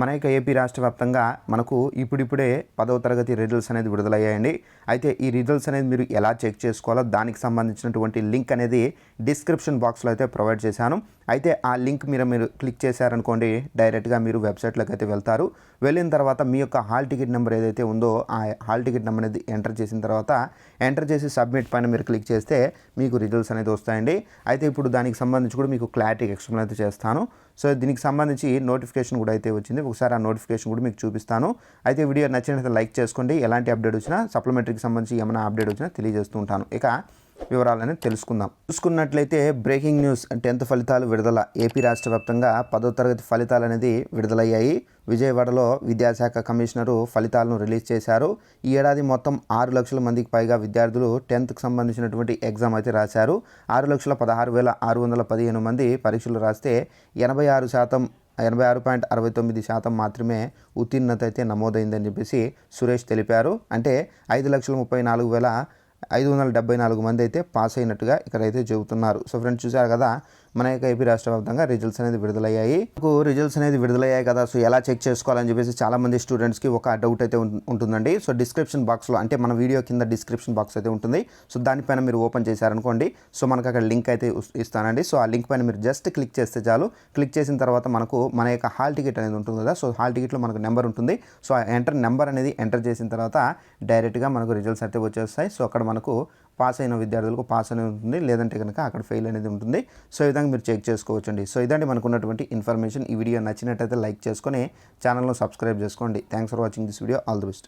మన యొక్క ఏపీ రాష్ట్ర వ్యాప్తంగా మనకు ఇప్పుడిప్పుడే పదవ తరగతి రిజల్ట్స్ అనేది విడుదలయ్యాయండి. అయితే ఈ రిజల్ట్స్ అనేది మీరు ఎలా చెక్ చేసుకోవాలో దానికి సంబంధించినటువంటి లింక్ అనేది డిస్క్రిప్షన్ బాక్స్లో అయితే ప్రొవైడ్ చేశాను. అయితే ఆ లింక్ మీరు మీరు క్లిక్ చేశారనుకోండి డైరెక్ట్గా మీరు వెబ్సైట్లోకి అయితే వెళ్తారు. వెళ్ళిన తర్వాత మీ యొక్క హాల్ టికెట్ నెంబర్ ఏదైతే ఉందో ఆ హాల్ టికెట్ నెంబర్ అనేది ఎంటర్ చేసిన తర్వాత ఎంటర్ చేసి సబ్మిట్ పైన మీరు క్లిక్ చేస్తే మీకు రిజల్ట్స్ అనేది వస్తాయండి. అయితే ఇప్పుడు దానికి సంబంధించి కూడా మీకు క్లారిటీ ఎక్స్ప్లెయిన్ అయితే చేస్తాను. సో దీనికి సంబంధించి నోటిఫికేషన్ కూడా అయితే వచ్చింది. ఒకసారి ఆ నోటిఫికేషన్ కూడా మీకు చూపిస్తాను. అయితే వీడియో నచ్చినట్లయితే లైక్ చేసుకోండి. ఎలాంటి అప్డేట్ వచ్చినా సప్లిమెంటరీకి సంబంధించి ఏమైనా అప్డేట్ వచ్చినా తెలియజేస్తూ ఉంటాను. ఇక వివరాలని తెలుసుకుందాం. చూసుకున్నట్లయితే బ్రేకింగ్ న్యూస్ టెన్త్ ఫలితాలు విడుదల. ఏపీ రాష్ట్ర వ్యాప్తంగా పదో తరగతి ఫలితాలు అనేది విడుదలయ్యాయి. విజయవాడలో విద్యాశాఖ కమిషనరు ఫలితాలను రిలీజ్ చేశారు. ఈ ఏడాది మొత్తం ఆరు లక్షల మందికి పైగా విద్యార్థులు టెన్త్కి సంబంధించినటువంటి ఎగ్జామ్ అయితే రాశారు. ఆరు లక్షల పదహారు వేల ఆరు వందల పదిహేను మంది పరీక్షలు రాస్తే ఎనభై ఆరు శాతం ఎనభై ఆరు పాయింట్ అరవై తొమ్మిది శాతం మాత్రమే ఉత్తీర్ణత అయితే నమోదైందని చెప్పేసి సురేష్ తెలిపారు. అంటే ఐదు లక్షల ముప్పై నాలుగు వేల ఐదు వందల డెబ్బై నాలుగు మంది అయితే పాస్ అయినట్టుగా ఇక్కడైతే చెబుతున్నారు. సో ఫ్రెండ్స్ చూసారు కదా మన యొక్క ఏపీ రాష్ట్ర వ్యాప్తంగా రిజల్ట్స్ అనేది విడుదలయ్యాయి. మనకు రిజల్ట్స్ అనేది విడుదలయ్యాయి కదా సో ఎలా చెక్ చేసుకోవాలని చెప్పేసి చాలా మంది స్టూడెంట్స్కి ఒక డౌట్ అయితే ఉంటుందండి. సో డిస్క్రిప్షన్ బాక్స్లో అంటే మన వీడియో కింద డిస్క్రిప్షన్ బాక్స్ అయితే ఉంటుంది. సో దానిపైన మీరు ఓపెన్ చేశారనుకోండి సో మనకు అక్కడ లింక్ అయితే ఇస్తానండి. సో ఆ లింక్ పైన మీరు జస్ట్ క్లిక్ చేస్తే చాలు. క్లిక్ చేసిన తర్వాత మనకు మన యొక్క హాల్ టికెట్ అనేది ఉంటుంది కదా సో హాల్ టికెట్లో మనకు నెంబర్ ఉంటుంది. సో ఆ ఎంటర్ నెంబర్ అనేది ఎంటర్ చేసిన తర్వాత డైరెక్ట్గా మనకు రిజల్ట్స్ అయితే వచ్చేస్తాయి. సో అక్కడ మనకు పాస్ అయిన విద్యార్థులకు పాస్ అనేది ఉంటుంది. లేదంటే కనుక అక్కడ ఫెయిల్ అనేది ఉంటుంది. సో ఈ విధంగా మీరు చెక్ చేసుకోవచ్చండి. సో ఇదండి మనకు ఉన్నటువంటి ఇన్ఫర్మేషన్ ఈ వీడియో నచ్చినట్టయితే లైక్ చేసుకొని ఛానల్ను సబ్స్క్రైబ్ చేసుకోండి. Thanks for watching this video all the best